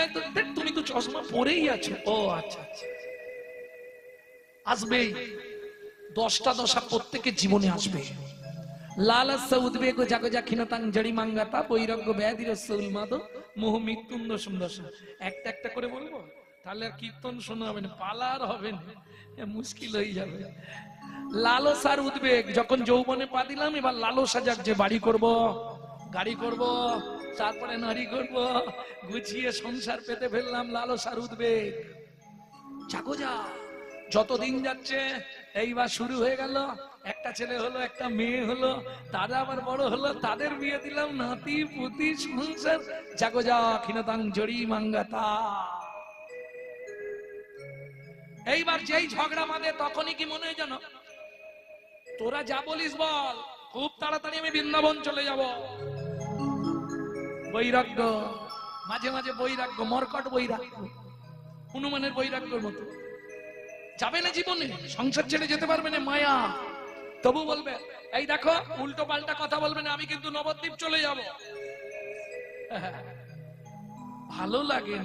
আয় তো দেখ, তুমি তো চশমা পরেই আছো। ও আচ্ছা আচ্ছা আসবেই দশটা দশা প্রত্যেকের জীবনে আসবে। লালস্য উদ্বেগ জাগো জাক্ষিণতাং জড়ি মাঙ্গাতা বৈরাগ্য ব্যাধির উন্মাদ মোহ মৃত্যুন্দ সুন্দর একটা একটা করে বলব? তাহলে আর কীর্তন শোনা হবে না পালার হবে না। মুশকিল হয়ে যাবে। লালসার উদ্বেগ যখন যৌবনে পা দিলাম এবার লালসা যাক যে বাড়ি করব গাড়ি করব। তারপরে নারী করব গুছিয়ে সংসার পেতে ফেললাম লালসার উদ্বেগ। জাগো যা, যতদিন যাচ্ছে, এইবার শুরু হয়ে গেল। একটা ছেলে হলো, একটা মেয়ে হলো তারা আবার বড় হলো, তাদের বিয়ে দিলাম, নাতি, পুতি, সংসার। জাগো যা, ক্ষীণতাং জড়ি মাঙ্গাতা। এইবার যেই ঝগড়া বাঁধে তখনই কি মনে হয় জানো? তোরা যা বলিস বল, খুব তাড়াতাড়ি আমি বৃন্দাবন চলে যাব। বৈরাগ্য, মাঝে মাঝে বৈরাগ্য, মরকট বৈরাগ্য, হনুমানের বৈরাগ্যর মতো। যাবে না জীবনে, সংসার ছেড়ে যেতে পারবে না মায়া। তবু বলবে, এই দেখো, উল্টো পাল্টা কথা বলবে না, আমি কিন্তু নবদ্বীপ চলে যাব। ভালো লাগে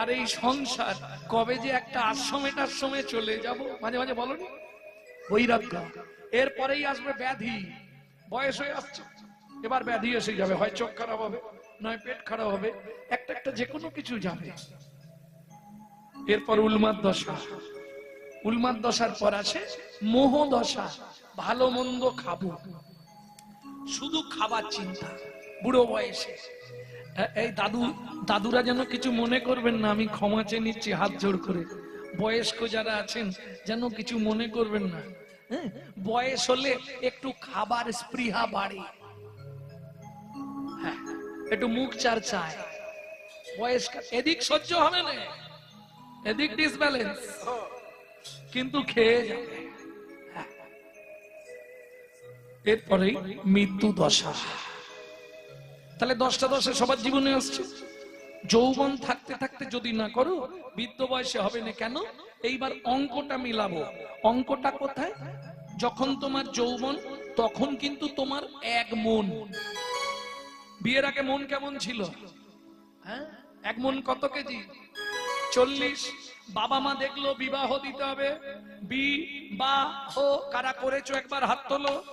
আর এই সংসার, কবে যে একটা আশ্রমে টাশ্রমে চলে যাব, মাঝে মাঝে বলো বৈরাগ্য। এরপরেই আসবে ব্যাধি। বয়স হয়ে আসছে। এবার ব্যাধি এসে যাবে, হয় চোখ খারাপ হবে নয় পেট খারাপ হবে একটা একটা যে কোনো কিছু যাবে। এরপর উন্মাদ দশা। উন্মাদ দশার পর আছে মোহ দশা ভালো মন্দ খাব। শুধু খাবার চিন্তা বুড়ো বয়সে। এই দাদু দাদুরা যেন কিছু মনে করবেন না আমি ক্ষমা চেয়ে নিচ্ছি হাত জোড় করে। বয়স্ক যারা আছেন যেন কিছু মনে করবেন না। হ্যাঁ, বয়স হলে একটু খাবার স্পৃহা বাড়ে। একটু মুখ চার চায় বয়স্ক, এদিক সহ্য হবে না। এদিক ডিসব্যালেন্স কিন্তু খেয়ে যাবে। এরপরে মৃত্যু দশা। তাহলে দশটা দশা সবার জীবনে আসছে। যৌবন থাকতে থাকতে যদি না করো, বৃদ্ধ বয়সে হবে না কেন? এইবার অঙ্কটা মিলাবো। অঙ্কটা কোথায়? যখন তোমার যৌবন, তখন কিন্তু তোমার এক মন। বিয়ের আগে মন কেমন ছিল? হ্যাঁ? এক মন কত কেজি? চল্লিশ। বাবা মা দেখল, বিবাহ দিতে হবে। বি, বা, হো, কারা করেছ? একবার হাত তোলো।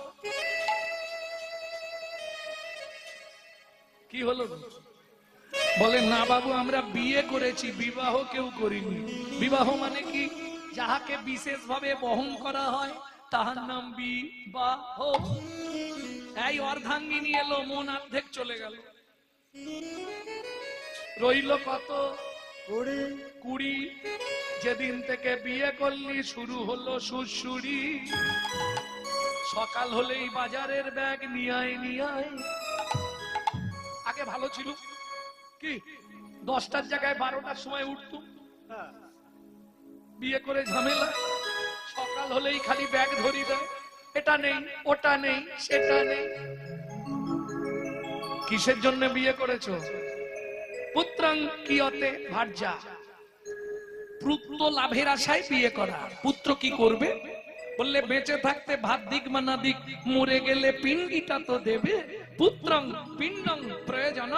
কি হলো? বলে, না বাবু, আমরা বিয়ে করেছি, বিবাহ কেউ করিনি। বিবাহ মানে কি? যাহাকে বিশেষ ভাবে বহন করা হয়, তাহার নাম বিবাহ এই অর্ধাঙ্গিনী এলো মন অর্ধেক চলে গেল। রইল কত? কুড়ি। যেদিন থেকে বিয়ে করলি শুরু হলো সুরসুরি সকাল হলেই বাজারের ব্যাগ নিয়াই নিয়াই। আগে ভালো ছিল। কি? দশটার জায়গায় বারোটার সময় উঠতো। হ্যাঁ, বিয়ে করে ঝামেলা। সকাল হলেই খালি ব্যাগ ধরি দেয়। এটা নেই, ওটা নেই, সেটা নেই। কিসের জন্য বিয়ে করেছ? পুত্রাং কিয়তে ভার্যা। পুত্র লাভের আশায় বিয়ে করা। পুত্র কি করবে? বললে, বেঁচে থাকতে ভাত দিক বা না দিক, মরে গেলে পিণ্ডিটা তো দেবে। পুত্রং পিণ্ডং প্রয়োজন।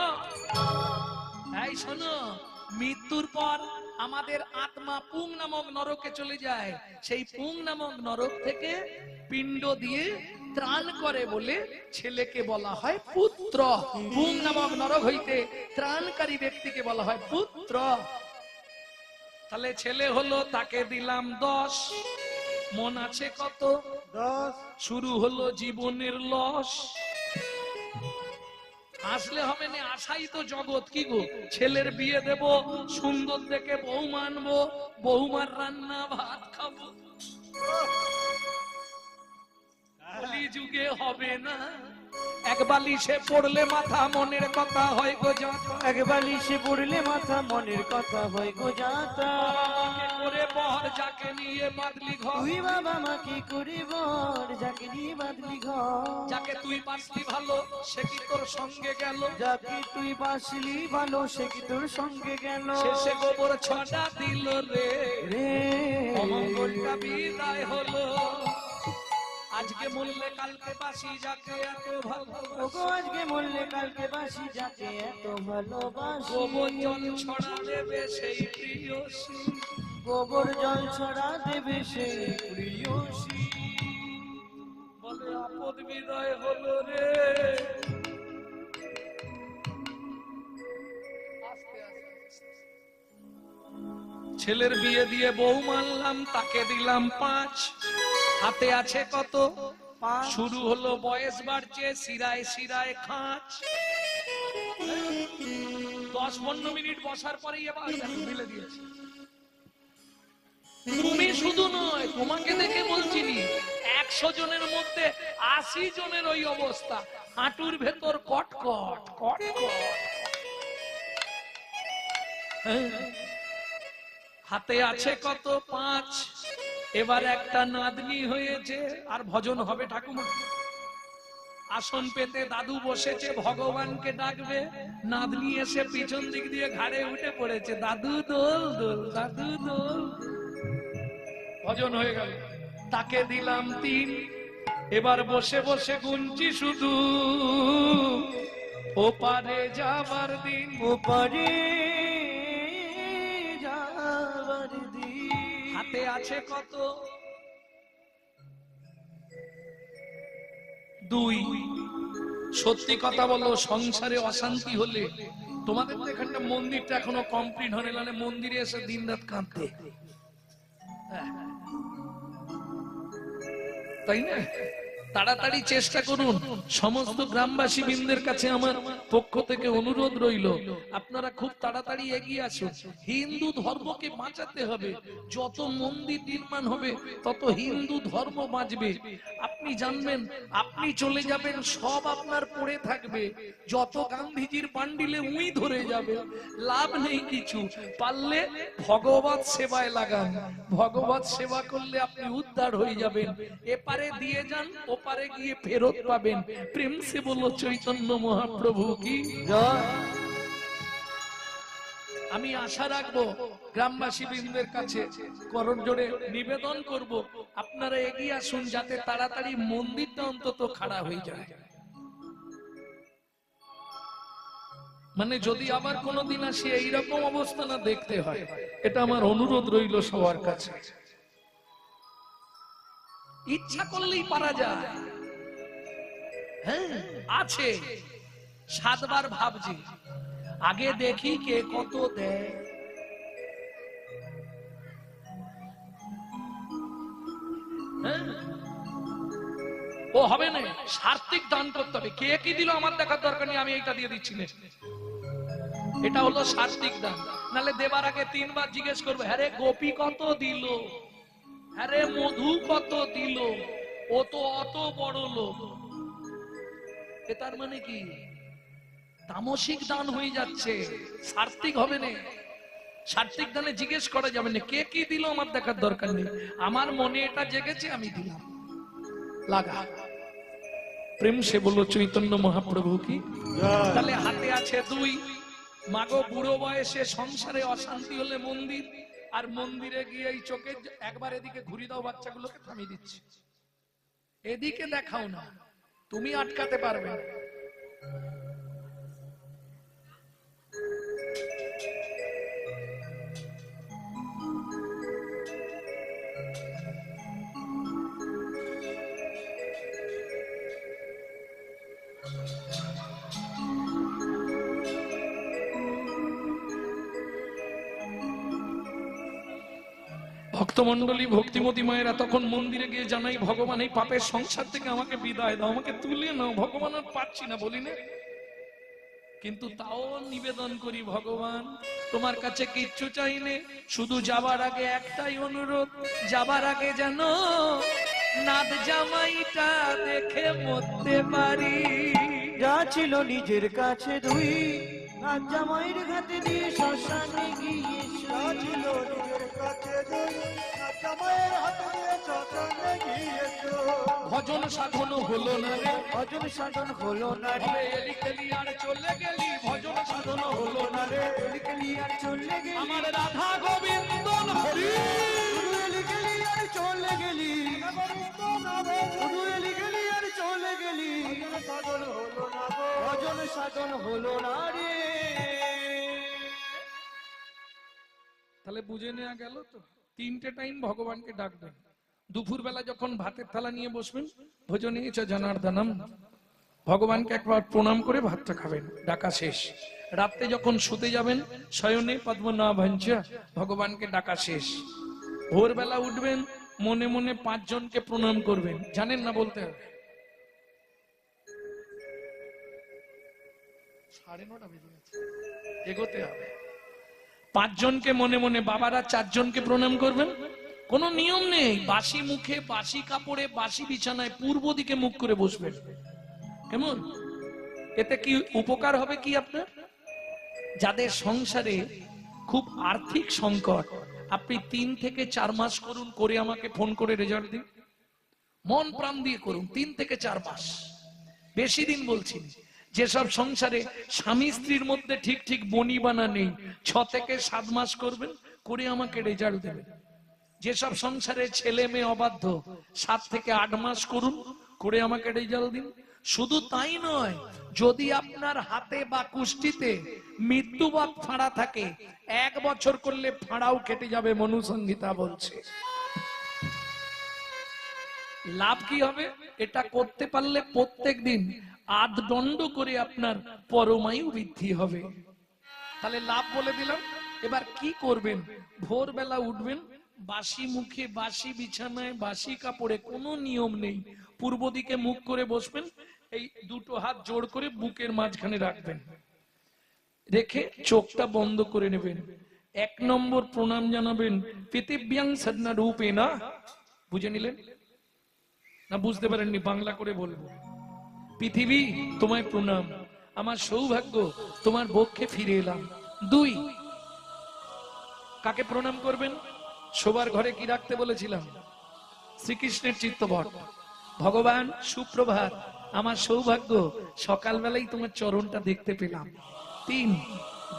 এই শোনো, মৃত্যুর পর আমাদের আত্মা পুং নামক নরকে চলে যায়। সেই পুং নামক নরক থেকে পিণ্ড দিয়ে ত্রাণ করে বলে ছেলেকে বলা হয় পুত্র। পুং নামক নরক হইতে ত্রাণকারী ব্যক্তিকে বলা হয় পুত্র। তাহলে ছেলে হলো তাকে দিলাম দশ। মন আছে কত? দশ। শুরু হলো জীবনের লস। আসলে হবে না, আশাই তো জগৎ, কি গো? ছেলের বিয়ে দেব, সুন্দর দেখে বউ মানবো বৌমার রান্না, ভাত খাব। কলি যুগে হবে না। এক বালিশে পড়লে মাথা মনের কথা হয় গো একবার লিসে পড়লে মাথা মনের কথা হয় গো করে বহর যাকে নিয়ে বাদলি ঘর। তুই বাবা মা কি করি বল যাকে নিয়ে বাদলি ঘর? যাকে তুই বাঁচলি ভালো সে কি তোর সঙ্গে গেল? যাকে তুই বাসলি ভালো সে কি তোর সঙ্গে গেল? শেষে গোবর ছটা দিল রে। রে। অমঙ্গলটা বিদায় হলো। আজকে মরলে কালকে বাসি যাকে এত ভালো ওগো আজকে মরলে কালকে বাসি যাকে এত ভালোবাসি। গোবর জল ছড়া দেবে সেই প্রিয়সী। গোবর জল ছড়া দেবে সে বলে আপদ বিদায় হলো রে। ছেলের বিয়ে দিয়ে বউ মানলাম, তাকে দিলাম পাঁচ। হাতে আছে কত? শুরু হলো বয়স বাড়ছে সিরায় সিরায় খাঁচ। দশ পনেরো মিনিট বসার পরেই মিলে দিয়েছে। তুমি শুধু নয়, তোমাকে দেখে বলছি নি, একশো জনের মধ্যে আশি জনের ওই অবস্থা। হাঁটুর ভেতর কটকট কটকট হ্যাঁ। হাতে আছে কত পাঁচ, এবার একটা নাদনি হয়েছে, আর ভজন হবে ঠাকুমা। আসন পেতে দাদু বসেছে, ভগবানকে ডাকবে। নাদনি এসে পিছন দিক দিয়ে ঘাড়ে উঠে পড়েছে, দাদু দোল দোল, দাদু দোল। ভজন হয়ে গেল। তাকে দিলাম তিন। এবার বসে বসে গুনছি শুধু। ওপারে যাবার দিন। ওপারে যাবার দিন। হাতে আছে কত? দুই। সত্যি কথা বলো সংসারে অশান্তি হলে তোমাদের তো এখানটা মন্দিরটা এখনও কমপ্লিট হয়নি মানে মন্দিরে এসে দিন রাত কাঁদতে হ্যাঁ। তাই না তাড়াতাড়ি চেষ্টা করুন। সমস্ত গ্রামবাসী বৃন্দের কাছে আমার পক্ষ থেকে অনুরোধ রইল, আপনারা খুব তাড়াতাড়ি এগিয়ে আসুন। হিন্দু ধর্মকে বাঁচাতে হবে। যত মন্দির নির্মাণ হবে, তত হিন্দু ধর্ম বাঁচবে। আপনি জানবেন, আপনি চলে যাবেন, সব আপনার পড়ে থাকবে। যত গান্ধীজির পান্ডিলে উই ধরে যাবে, লাভ নেই কিছু। পারলে ভগবত সেবায় লাগান। ভগবত সেবা করলে আপনি উদ্ধার হয়ে যাবেন। এপারে দিয়ে যান ওপারে গিয়ে ফেরত পাবেন। প্রেম সে বলো চৈতন্য মহাপ্রভু কি? আমি আশা রাখব গ্রামবাসী বৃন্দের কাছে করণ জোরে নিবেদন করব আপনারা এগিয়ে আসুন যাতে তাড়াতাড়ি মন্দিরটা অন্তত খাড়া হয়ে যায়। মানে যদি আবার কোনোদিন আসি এইরকম অবস্থা না দেখতে হয় এটা আমার অনুরোধ রইল সবার কাছে। ইচ্ছা করলেই পারা যায়। হ্যাঁ। আছে। সাতবার ভাবছি। আগে দেখি কে কত দেয়। হ্যাঁ? ও হবে না সার্থিক দান করতে হবে। কে কি দিল আমার দেখার দরকার নেই আমি এইটা দিয়ে দিচ্ছি নে। এটা হলো সার্থিক দান। নালে দেবার আগে তিনবার জিজ্ঞেস করবে হ্যাঁ রে গোপী কত দিল? হ্যাঁ রে মধু কত দিল? ও তো অত বড় লোক। এ তার মানে কি? তামসিক দান হয়ে যাচ্ছে। সার্থিক হবে না। সার্থিক দানে জিজ্ঞেস করা যাবে না, কে কি দিল? আমার দেখার দরকার নেই। আমার মনে এটা জেগেছে, আমি দিলাম। লাগা। প্রেম সে বলল, চৈতন্য মহাপ্রভু কি? তাহলে হাতে আছে দুই। মাগো বুড়ো বয়সে সংসারে অশান্তি হলে মন্দির। আর মন্দিরে গিয়ে এই চোখে একবার এদিকে ঘুরি দাও বাচ্চাগুলোকে থামিয়ে দিচ্ছি এদিকে দেখাও না তুমি আটকাতে পারবে না। ভক্তমন্ডলী ভক্তিমতী মায়েরা তখন মন্দিরে গিয়ে জানাই ভগবান এই পাপের সংসার থেকে আমাকে বিদায় দাও আমাকে তুলে নাও। ভগবান আর পারছি না বলি না কিন্তু তাও নিবেদন করি ভগবান তোমার কাছে কিচ্ছু চাইনে। শুধু যাবার আগে একটাই অনুরোধ যাবার আগে যেন নাদ জামাইটা দেখে মরতে পারি। যা ছিল নিজের কাছে দুই আজ জামাইয়ের ঘাতে দিয়ে শ্মশানে গিয়ে যা ছিল নিজের ভজন সাধন হলো না রে? ভজন সাধন হলো না রে। এলি গেলি আর চলে গেলি। ভজন সাধন না রে? গেলি আর চলে গেলি। আমার রাধা গোবিন্দন হরি। এলি গেলি। চলে গেলি। ভজন সাধন হলো না রে। তাহলে বুঝে নেওয়া গেল তো। তিনটে টাইম ভগবানকে ডাকবেন দুপুর বেলা যখন ভাতের থালা নিয়ে বসবেন, ভোজনে চ ভগবানকে একবার প্রণাম করে ভাতটা খাবেন। ডাকা শেষ। রাত্রে যখন শুতে যাবেন, শয়নে পদ্মনাভঞ্চ, ভগবানকে ডাকা শেষ। ভোরবেলা উঠবেন, মনে মনে পাঁচজনকে প্রণাম করবেন। জানেন না বলতে হবে? সাড়ে নটা বেজে গেছে। এগোতে হবে। পাঁচজনকে মনে মনে বাবারা, চারজনকে প্রণাম করবেন? কোনো নিয়ম নেই। বাসি মুখে বাসি কাপড়ে, বাসি বিছানায় পূর্ব দিকে মুখ করে বসবেন। কেমন? এতে কি উপকার হবে কি আপনার? যাদের সংসারে খুব আর্থিক সংকট, আপনি তিন থেকে চার মাস করুন, করে আমাকে ফোন করে রেজাল্ট দিন। মন প্রাণ দিয়ে করুন, তিন থেকে চার মাস। বেশি দিন বলছি। যেসব সংসারে স্বামী স্ত্রীর মধ্যে ঠিক ঠিক বনিবানা নেই, ছ থেকে সাত মাস করবেন, করে আমাকে রেজাল্ট দেবেন যেসব সংসারে ছেলে মেয়ে অবাধ্য, সাত থেকে আট মাস করুন, করে আমাকে রেজাল্ট দিন। শুধু তাই নয়, যদি আপনার হাতে বা কুষ্টিতে মৃত্যুবাদ ফাঁড়া থাকে, এক বছর করলে ফাঁড়াও কেটে যাবে, মনুসংহিতা বলছে। লাভ কি হবে? এটা করতে পারলে প্রত্যেক দিন আধ দণ্ড করে আপনার পরমায়ু বৃদ্ধি হবে। তাহলে লাভ বলে দিলাম। এবার কি করবেন? ভোরবেলা উঠবেন, বাসি মুখে বাসি বিছানায় বাসি কাপড়ে, কোনো নিয়ম নেই। পূর্ব দিকে মুখ করে বসবেন, এই দুটো হাত জোড় করে বুকের মাঝখানে রাখবেন। রেখে চোখটা বন্ধ করে নেবেন। এক নম্বর প্রণাম জানাবেন পৃথিব্যাং সদনা রূপে না? বুঝে নিলেন? না, বুঝতে পারেননি, বাংলা করে বলব। পৃথিবী তোমায় প্রণাম। আমার সৌভাগ্য, তোমার বক্ষে ফিরে এলাম। দুই, কাকে প্রণাম করবেন? শোবার ঘরে কি রাখতে বলেছিলাম? শ্রীকৃষ্ণের চিত্তপট ভগবান, সুপ্রভাত, আমার সৌভাগ্য, সকালবেলাই তোমার চরণটা দেখতে পেলাম। তিন,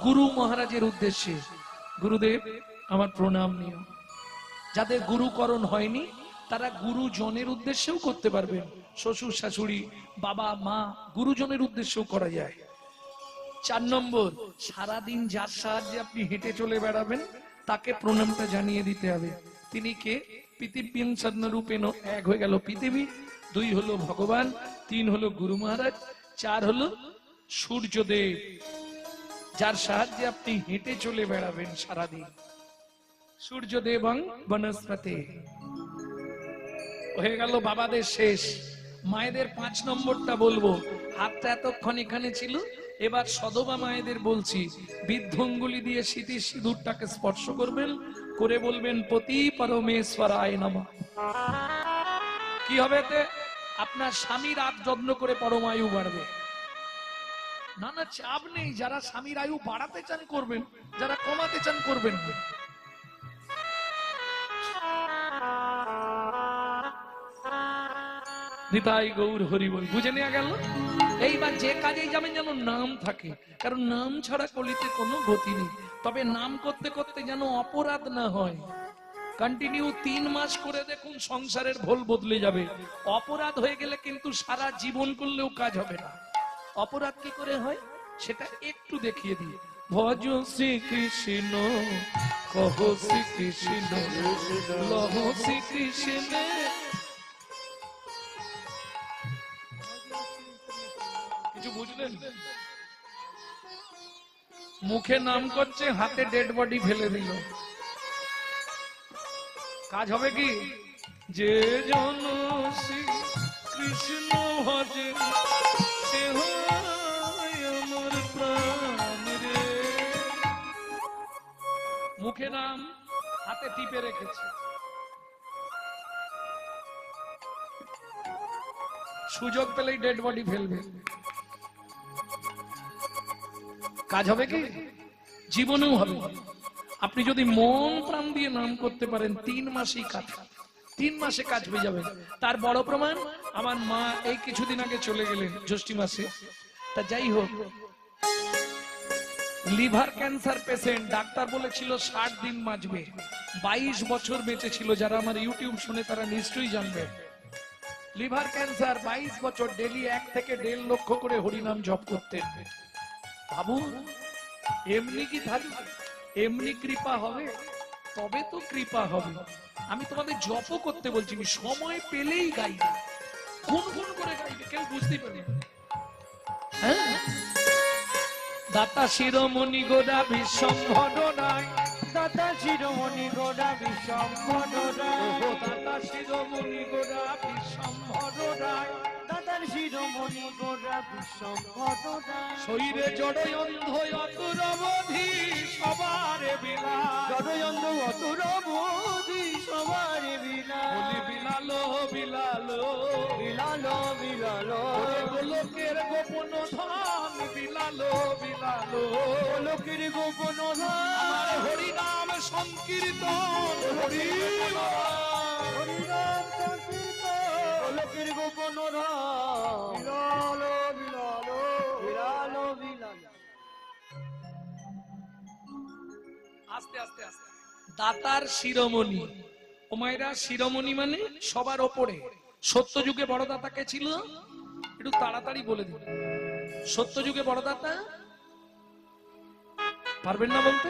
গুরু মহারাজের উদ্দেশ্যে। গুরুদেব, আমার প্রণাম নিও। যাদের গুরুকরণ হয়নি তারা গুরুজনের উদ্দেশ্যেও করতে পারবেন শ্বশুর, শাশুড়ি, বাবা, মা, গুরুজনের উদ্দেশ্যেও করা যায়। চার নম্বর, সারাদিন যার সাহায্যে আপনি হেঁটে চলে বেড়াবেন, তাকে প্রণামটা জানিয়ে দিতে হবে। তিনি কে? পৃথিবীং এক হয়ে গেল পৃথিবী, দুই হলো ভগবান, তিন হলো গুরু মহারাজ, চার হলো সূর্যদেব। যার সাহায্যে আপনি হেঁটে চলে বেড়াবেন সারাদিন। সূর্যদেবং বনস্পতি। হয়ে গেল বাবাদের শেষ। মায়েদের পাঁচ নম্বরটা বলব। হাতটা এতক্ষণ এখানে ছিল, এবার সদবা মায়েদের বলছি, বৃদ্ধঙ্গুলি দিয়ে স্মৃতির সিঁদুরটাকে স্পর্শ করবেন, করে বলবেন, পতি পরমেশ্বরায় নম। কি হবে এতে আপনার স্বামীর আগ যত্ন করে পরমায়ু বাড়বে। না না, চাপ নেই, যারা স্বামীর আয়ু বাড়াতে চান করবেন, যারা কমাতে চান করবেন। না নিতাই গৌর হরি বল। বুঝে নেওয়া গেল? এইবার যে কাজেই যাবেন যেন নাম থাকে, কারণ নাম ছাড়া কলিতে কোনো গতি নেই। তবে নাম করতে করতে যেন অপরাধ না হয়। কন্টিনিউ তিন মাস করে দেখুন সংসারের ভোল বদলে যাবে। অপরাধ হয়ে গেলে কিন্তু সারা জীবন করলেও কাজ হবে না। অপরাধ কি করে হয়? সেটা একটু দেখিয়ে দিয়ে ভজ শ্রী কৃষ্ণ কহ কৃষ্ণ লহ শ্রী কৃষ্ণ মুখে নাম করছে, হাতে ডেড বডি ফেলে দিল। কাজ হবে কি? যে জন শ্রী কৃষ্ণ মুখে নাম হাতে টিপে রেখেছে। সুযোগ পেলেই ডেড বডি ফেলবে। কাজ হবে কি? জীবনেও হবে। আপনি যদি মন প্রাণ দিয়ে নাম করতে পারেন, তিন মাসেই কাজ। তিন মাসে কাজ হয়ে যাবে। তার বড় প্রমাণ, আমার মা এই কিছুদিন আগে চলে গেলেন জ্যৈষ্ঠী মাসে। তা যাই হোক, লিভার ক্যান্সার পেশেন্ট, ডাক্তার বলেছিল ষাট দিন বাঁচবে। বাইশ বছর বেঁচে ছিল যারা আমার ইউটিউব শুনে তারা নিশ্চয়ই জানবে। লিভার ক্যান্সার, বাইশ বছর, ডেলি এক থেকে দেড় লক্ষ করে হরিনাম জপ করতেন। বাবু এমনি কি থাকবে এমনি কৃপা হবে তবে তো কৃপা হবে। আমি তোমাদের জপও করতে বলছি সময় পেলেই গাইবে। খুন খুন করে গাইবে কেউ বুঝতে পারে হ্যাঁ? দাতা শিরোমণি গোড়া বিশ্বম্ভরণায় দাদা শিরোমণি গোড়া বিশ্বম্ভরা ও দাতা শিরোমণি শরীরে জড় অন্ধ অতুরবধি সবার বিলা জড়য়ন্দ অতুর মোদি সবার বিলা বলি বিলালো বিলালো। বিলালো বিলালো। গোলকের গোপন ধন বিলালো বিলালো। লোকের গোপন আমার হরিনাম সংকীর্তন হরি হরিনাম সংকীর্তন। লোকের গোপন বিলালো আস্তে আস্তে আস্তে। দাতার শিরোমণি। ওমাইরা শিরোমণি মানে সবার ওপরে। সত্য যুগে বড় দাতা কে ছিল? একটু তাড়াতাড়ি বলে দিন। সত্য যুগে বড় দাতা? পারবেন না বলতে?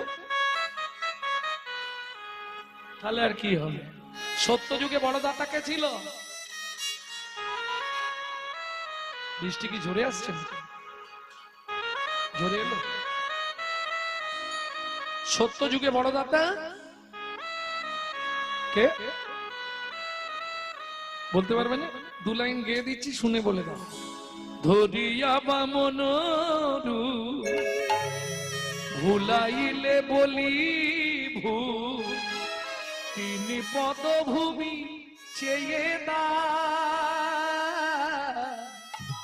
তাহলে আর কি হবে? সত্য যুগে বড় দাতা কে ছিল? বৃষ্টি কি ঝরে আসছে ঝরে এলো? সত্য যুগে বড় দাতা? কে? বলতে পারবে না? দু লাইন গেয়ে দিচ্ছি, শুনে বলে দাও। ধরিয়া বামন ভুলাইলে বলি ভূ, তিনি পদভূমি চেয়ে দা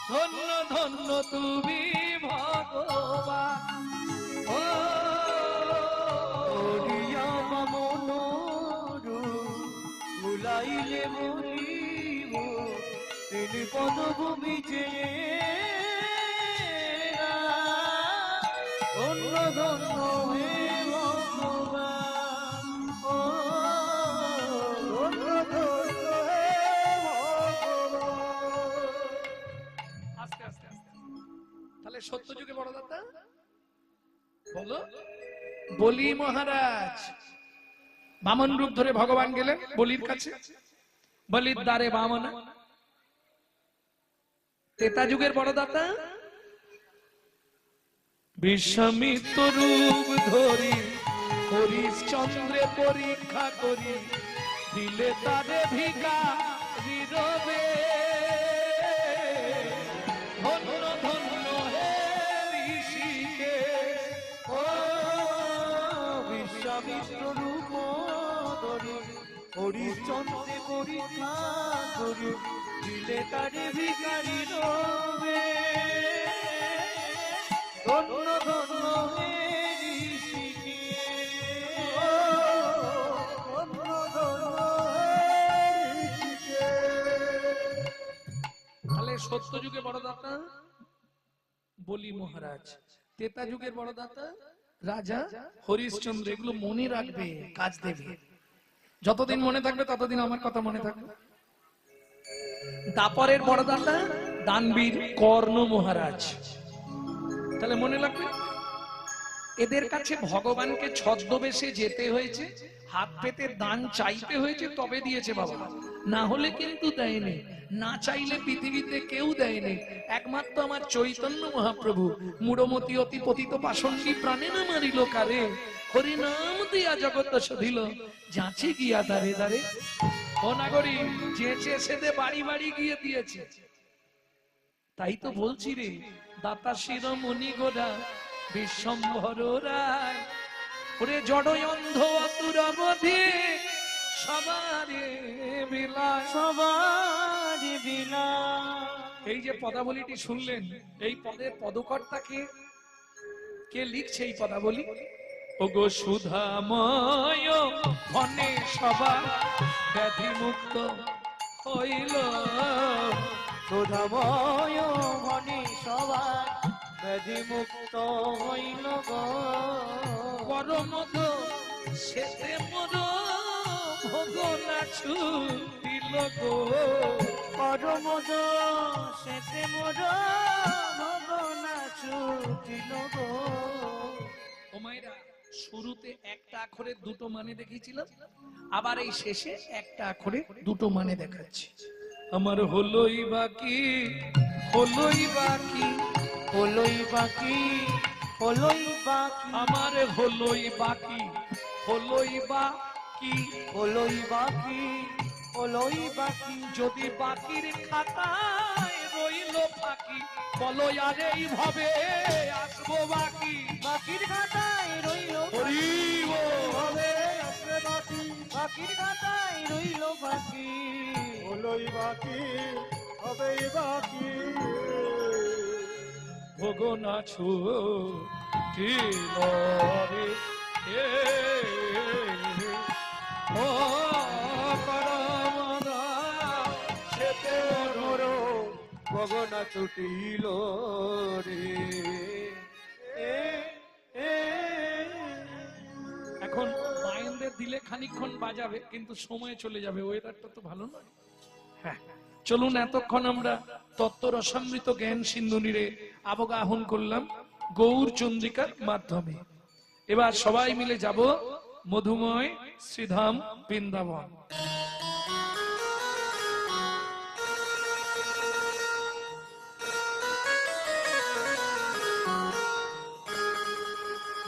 ধন্য ধন্য তুমি ভগবান। ও ভুলাইলে বলিব তিনি পদভূমি চেয়ে ধন্য ধন্য হে ভগবান। ও, ধন্য ধন্য হে ভগবান। আস্তে আস্তে আস্তে। তাহলে সত্য যুগে বড় দাতা বলো? বলি মহারাজ বামন রূপ ধরে ভগবান গেলেন বলির কাছে। বলির দ্বারে বামন। তেতা যুগের বড় দাতা বিষমিত রূপ ধরি, হরিশ্চন্দ্রে পরীক্ষা করি, দিলে তারে ভিকা রবে। ভিকারি রবে। ধন্য ধন্য সত্য যুগে বড় দাতা বলি মহারাজ তেতা যুগের বড় দাতা রাজা হরিশ্চন্দ্র, এগুলো মনে রাখবে, কাজ দেবে। যতদিন মনে থাকবে, ততদিন আমার কথা মনে থাকবে। দাপরের বড় দাতা দানবীর কর্ণ মহারাজ। তাহলে মনে রাখবে এদের কাছে ভগবানকে ছদ্মবেশে যেতে হয়েছে, হাত পেতে দান চাইতে হয়েছে, তবে দিয়েছে বাবা। না হলে কিন্তু দেয়নি, না চাইলে পৃথিবীতে কেউ দেয়নি। একমাত্র আমার চৈতন্য মহাপ্রভু, মুড়মতি অতি পতিত পাষণ্ডী প্রাণে না মারিল কারে? হরিনাম দিয়া জগৎ সধিল যাচে গিয়া দারে দারে। ও নাগরী যেচে সেদে বাড়ি বাড়ি গিয়ে দিয়েছে। তাই তো বলছি রে দাতা শিরোমণি গোড়া বিশ্বম্ভর রায়। ওরে জড় অন্ধ অতুরবধি সবারে বিলায়। সবার বিলা এই যে পদাবলীটি শুনলেন এই পদের পদকর্তাকে কে লিখছে এই পদাবলী? ওগো সুধাময়, মনে সবার ব্যাধি মুক্ত হইল। সুধাময়, মনি সবার ব্যাধি মুক্ত হইল গো। পরমদ সেতে মোর ভোগ নাছু দিল গো। পরমদ সেতে মোর ভগনা ছুটিল গো। ও মায়েরা শুরুতে একটা আখরে দুটো মানে দেখিয়েছিল আবার এই শেষে একটা আখরে দুটো মানে দেখাচ্ছি। আমার হলোই বাকি হলোই বাকি হলোই বাকি হলোই বাকি। আমার হলোই বাকি হলোই বাকি হলোই বাকি হলোই বাকি। যদি বাকির খাতায় রইল বাকি বলো, আর এইভাবে আসব বাকি? বাকির খাতায় বাকির খাতায় রইল বাকি হলোই বাকি হবেই বাকি ভগনা ছুটিল রে এ ও পরমদা সেতে মোর গগনা ছুটিল রে এখন মাইন্ডে দিলে খানিকক্ষণ বাজাবে, কিন্তু সময় চলে যাবে। ওয়েদারটা তো ভালো নয়। হ্যাঁ চলুন এতক্ষণ আমরা তত্ত্ব রসামৃত জ্ঞান সিন্ধুনিরে আবগাহন করলাম গৌর চন্দ্রিকার মাধ্যমে। এবার সবাই মিলে যাব মধুময় শ্রীধাম বৃন্দাবন।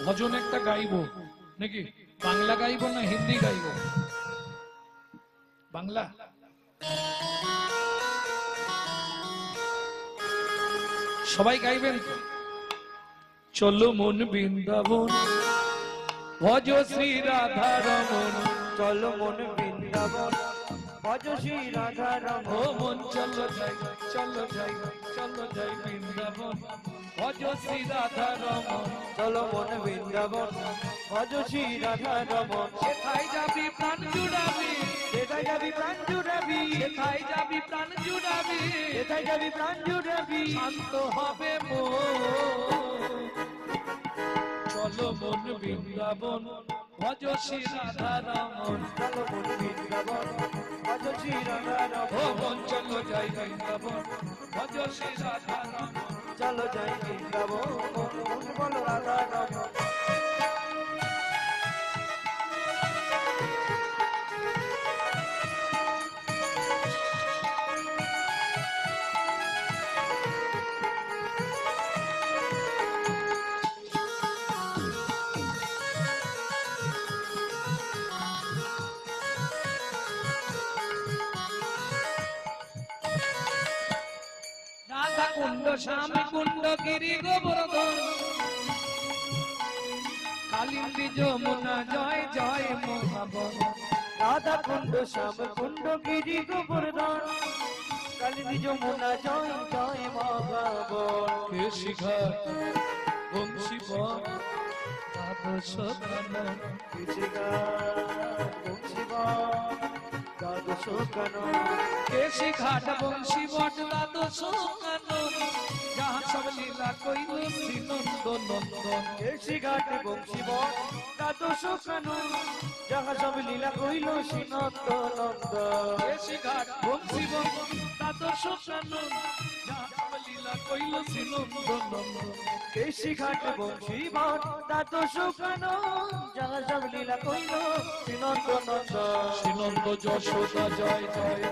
ভজন একটা গাইবো। নাকি? বাংলা গাইবো না হিন্দি গাইবো? বাংলা? সবাই গাইবেন? চলো মন বৃন্দাবন ভজ শ্রী রাধা রমন। চলো মন বৃন্দাবন ভজ শ্রী রাধা রমন। চলো যাই চলো যাই। চলো যাই বৃন্দাবন। ভজ শ্রী রাধা রমন চলো মন বৃন্দাবন। ভজ শ্রী রাধা রমন সেথায় যাবি প্রাণ জুড়াবি। কোথায় যাবি প্রাণ জুড়াবি। সেথায় যাবি প্রাণ জুড়াবি। কোথায় যাবি প্রাণ জুড়াবি। শান্ত হবে মন। চলো মন বৃন্দাবন। ভজ শ্রী রাধা রমন চলো মন বৃন্দাবন। ভজ শ্রী রাধা রমন চলো যাই বৃন্দাবন। ভজ শ্রী রাধা রমন চলো যাই বৃন্দাবন বলো রাধা রমন স্বামী কুণ্ড গিরি গোবর্ধন। কালিন্দী যমুনা জয় জয় মহাবন। রাধা কুণ্ড শ্যাম কুণ্ড গিরি গোবর্ধন। কালিনী যমুনা জয় জয় মহাবন। কে শিখা বংশী বন দ্বাদশ কানন দ্বাদশ কানন কে শিখাট বংশী বট দ্বাদশ কানন সব লীলা কইল শ্রী নন্দ নন্দন কেশি ঘাট বংশী বন দ্বাদশ কানন যাহা সব লীলা কইল শ্রীনন্দ নন্দ কে শিখাট বংশী বট দ্বাদশ কানন যাহা সব লীলা কইল শ্রী নন্দ নন্দন কেশি ঘাট বংশী বন দ্বাদশ কানন যাহা সব লীলা কইল শ্রীনন্দ নন্দ শ্রীনন্দ যশোদা জয় জয়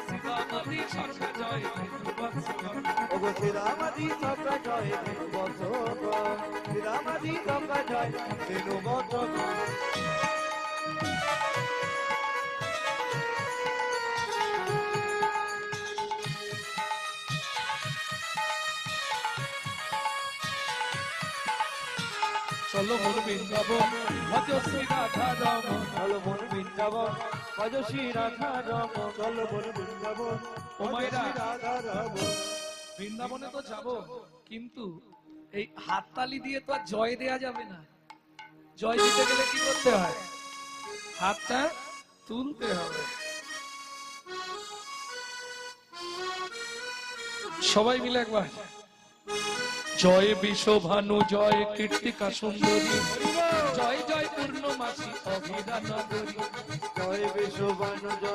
শ্রীরামাদি শাখা জয় ওগো শ্রীরামাদি চক্র জয় বন্ধ শ্রীরামাদি চক্র জয় বেনু বন্ধ চলো মোর বৃন্দাবন ভজ শ্রী রাধা রমন চলো মন বৃন্দাবন ভজ শ্রী রাধা রম। চলো মন বৃন্দাবন রাধা রমন বৃন্দাবনে তো যাব, কিন্তু এই হাততালি দিয়ে তো আর জয় দেয়া যাবে না। জয় দিতে গেলে কি করতে হয়? হাতটা তুলতে হবে। সবাই মিলে একবার। জয় বিশ্বভানু, জয় কীর্তিকা সুন্দরী, জয় জয় পূর্ণমাসী অভিরা নগরী জয় বিশ্ববান জয়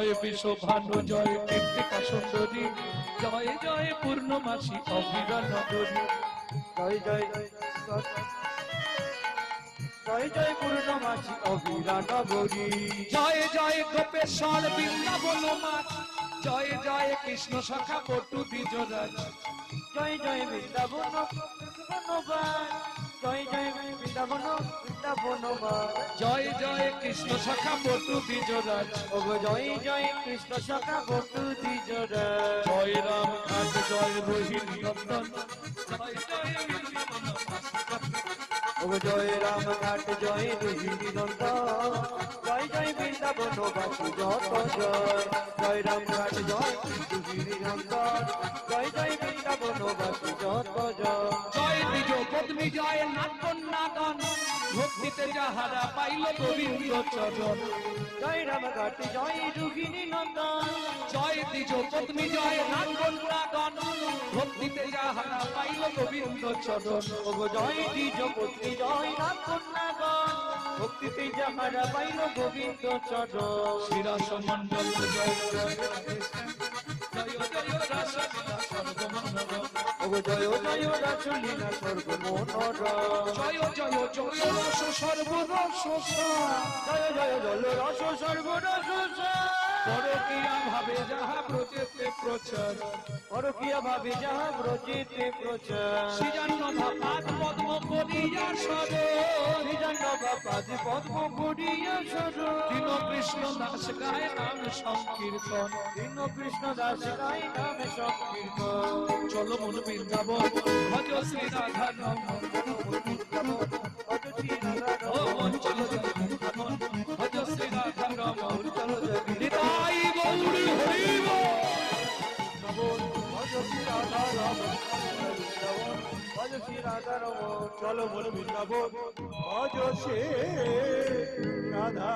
জয় বিশ্বভানু, জয় কীর্তিকা সুন্দরী, জয় জয় পূর্ণমাসী অভিরা নগরী জয় জয় জয় জয় পূর্ণমাসী নগরী জয় জয় গোপেশ্বর বৃন্দাবন মাছ, জয় জয় কৃষ্ণ সখা পটু দ্বিজরাজ। জয় জয় বৃন্দাবন বৃন্দাবনবান জয় জয় বৃন্দাবন বৃন্দাবনবান জয় জয় কৃষ্ণ সখা পটু দ্বিজরাজ। ওগো জয় জয় কৃষ্ণ সখা বটু দ্বিজরা জয় রাম ঘাট জয় রোহিণী নন্দন ওগো জয় রাম ঘাট জয় রোহিণী নন্দ জয় জয় বৃন্দাবন বাসু যত জয়। জয় রাম ঘাট জয় রোহিণী নন্দ জয় জয় বৃন্দাবন বাসু পত্নী জয় নাটনাদন ভক্তিতে যাহারা পাইল গোবিন্দ চরণ জয় রাম ঘাট জয় রোহিণী নন্দন জয় দ্বিজ পত্নী জয় নাটনাদন ভক্তিতে যাহারা পাইল গোবিন্দ চরণ ওগো জয় দ্বিজ পত্নী জয় রাম কন্যাগণ ভক্তিতে যাহারা পাইল গোবিন্দ চরণ শ্রীরাস মন্ডল জয় জয় জয় জয় সর্বমঙ্গল ওগো জয় জয় রাসলীলা সর্বমনোর জয় জয় জয় রস সর্বরস জয় জয় জল রস সর্বরস পরকিয়া ভাবে যাহা প্রচেতে প্রচার পরকিয়া ভাবে যাহা ব্রজেতে প্রচার। সৃজান্ন ভাপাত পদ্ম করিয়া সর শ্রীজন্য বাপাদি পদ্ম করিয়া সর দীন কৃষ্ণ দাস গায় নাম সংকীর্তন। দীন কৃষ্ণ দাস গাই নামে সংকীর্তন। চলো মন বৃন্দাবন ভজ শ্রী রাধা রমন চলো বল বৃন্দাবন ভজ সে রাধা